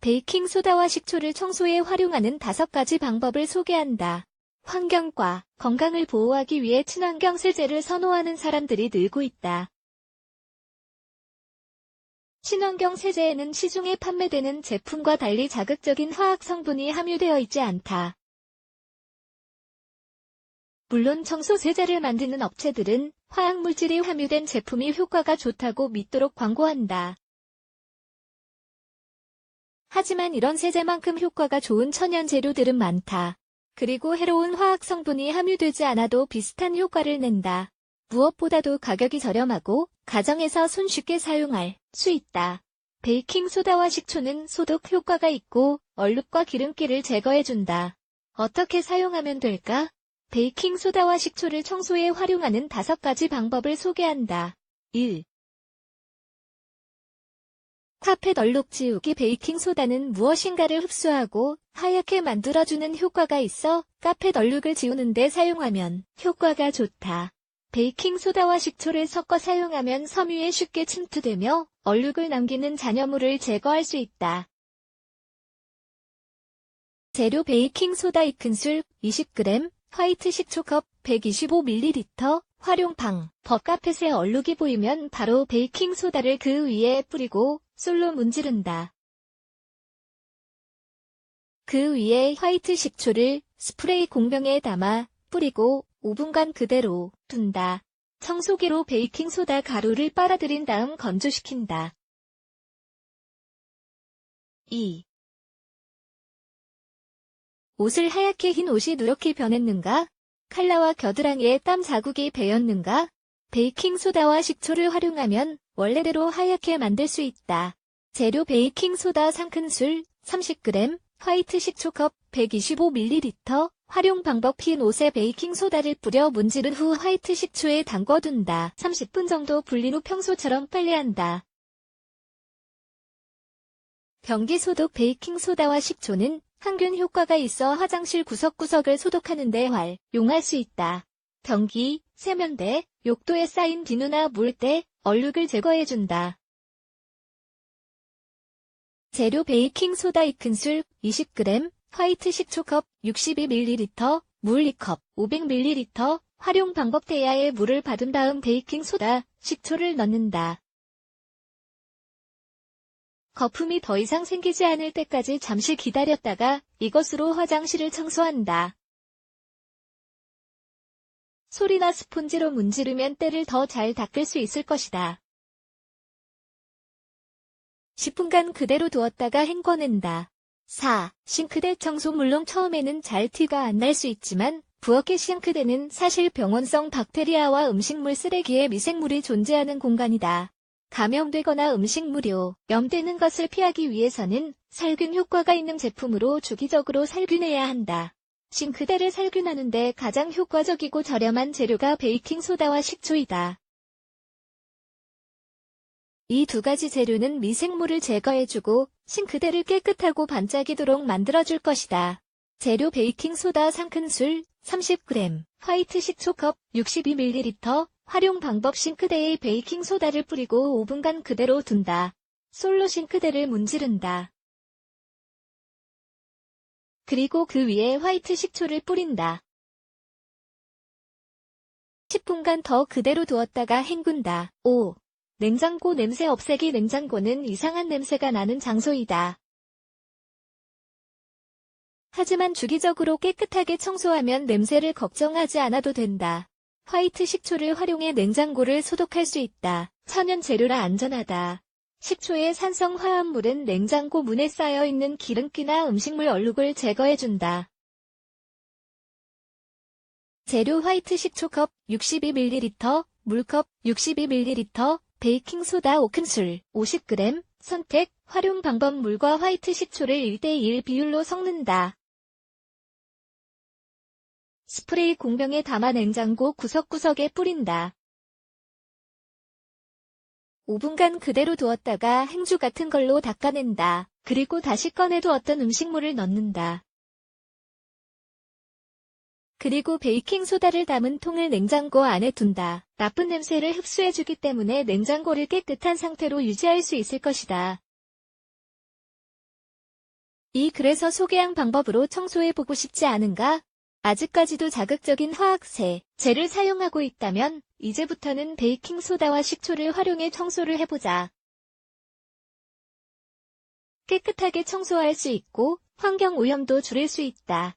베이킹소다와 식초를 청소에 활용하는 다섯 가지 방법을 소개한다. 환경과 건강을 보호하기 위해 친환경 세제를 선호하는 사람들이 늘고 있다. 친환경 세제에는 시중에 판매되는 제품과 달리 자극적인 화학 성분이 함유되어 있지 않다. 물론 청소 세제를 만드는 업체들은 화학물질이 함유된 제품이 효과가 좋다고 믿도록 광고한다. 하지만 이런 세제만큼 효과가 좋은 천연 재료들은 많다. 그리고 해로운 화학 성분이 함유되지 않아도 비슷한 효과를 낸다. 무엇보다도 가격이 저렴하고 가정에서 손쉽게 사용할 수 있다. 베이킹 소다와 식초는 소독 효과가 있고 얼룩과 기름기를 제거해준다. 어떻게 사용하면 될까? 베이킹 소다와 식초를 청소에 활용하는 다섯 가지 방법을 소개한다. 1. 카펫 얼룩 지우기 베이킹 소다는 무엇인가를 흡수하고 하얗게 만들어주는 효과가 있어 카펫 얼룩을 지우는데 사용하면 효과가 좋다. 베이킹 소다와 식초를 섞어 사용하면 섬유에 쉽게 침투되며 얼룩을 남기는 잔여물을 제거할 수 있다. 재료 베이킹 소다 2큰술 20g, 화이트 식초 컵 125ml, 활용방, 버카펫에 얼룩이 보이면 바로 베이킹소다를 그 위에 뿌리고 솔로 문지른다. 그 위에 화이트 식초를 스프레이 공병에 담아 뿌리고 5분간 그대로 둔다. 청소기로 베이킹소다 가루를 빨아들인 다음 건조시킨다. 2. 옷을 하얗게 흰 옷이 누렇게 변했는가? 칼라와 겨드랑이에 땀 자국이 배었는가? 베이킹소다와 식초를 활용하면 원래대로 하얗게 만들 수 있다. 재료 베이킹소다 3큰술 30g, 화이트 식초컵 125ml, 활용 방법 흰 옷에 베이킹소다를 뿌려 문지른 후 화이트 식초에 담궈둔다. 30분 정도 불린 후 평소처럼 빨래한다. 변기 소독 베이킹소다와 식초는 항균 효과가 있어 화장실 구석구석을 소독하는 데 활용할 수 있다. 변기, 세면대, 욕도에 쌓인 비누나 물때, 얼룩을 제거해준다. 재료 베이킹 소다 2큰술 20g, 화이트 식초컵 62ml, 물 2컵 500ml, 활용 방법 대야에 물을 받은 다음 베이킹 소다, 식초를 넣는다. 거품이 더 이상 생기지 않을 때까지 잠시 기다렸다가 이것으로 화장실을 청소한다. 소리나 스폰지로 문지르면 때를 더 잘 닦을 수 있을 것이다. 10분간 그대로 두었다가 헹궈낸다. 4. 싱크대 청소 물론 처음에는 잘 티가 안 날 수 있지만 부엌의 싱크대는 사실 병원성 박테리아와 음식물 쓰레기에 미생물이 존재하는 공간이다. 감염되거나 음식물이 염되는 것을 피하기 위해서는 살균 효과가 있는 제품으로 주기적으로 살균해야 한다. 싱크대를 살균하는데 가장 효과적이고 저렴한 재료가 베이킹소다와 식초이다. 이 두 가지 재료는 미생물을 제거해주고 싱크대를 깨끗하고 반짝이도록 만들어줄 것이다. 재료 베이킹소다 3큰술 30g, 화이트 식초컵 62ml, 활용 방법 싱크대에 베이킹 소다를 뿌리고 5분간 그대로 둔다. 솔로 싱크대를 문지른다. 그리고 그 위에 화이트 식초를 뿌린다. 10분간 더 그대로 두었다가 헹군다. 5. 냉장고 냄새 없애기 냉장고는 이상한 냄새가 나는 장소이다. 하지만 주기적으로 깨끗하게 청소하면 냄새를 걱정하지 않아도 된다. 화이트 식초를 활용해 냉장고를 소독할 수 있다. 천연 재료라 안전하다. 식초의 산성 화합물은 냉장고 문에 쌓여 있는 기름기나 음식물 얼룩을 제거해준다. 재료 화이트 식초 컵 62ml, 물컵 62ml, 베이킹소다 5큰술 50g, 선택, 활용 방법 물과 화이트 식초를 1대1 비율로 섞는다. 스프레이 공병에 담아 냉장고 구석구석에 뿌린다. 5분간 그대로 두었다가 행주 같은 걸로 닦아낸다. 그리고 다시 꺼내 두었던 음식물을 넣는다. 그리고 베이킹소다를 담은 통을 냉장고 안에 둔다. 나쁜 냄새를 흡수해주기 때문에 냉장고를 깨끗한 상태로 유지할 수 있을 것이다. 이 글에서 소개한 방법으로 청소해보고 싶지 않은가? 아직까지도 자극적인 화학세, 젤을 사용하고 있다면 이제부터는 베이킹소다와 식초를 활용해 청소를 해보자. 깨끗하게 청소할 수 있고 환경 오염도 줄일 수 있다.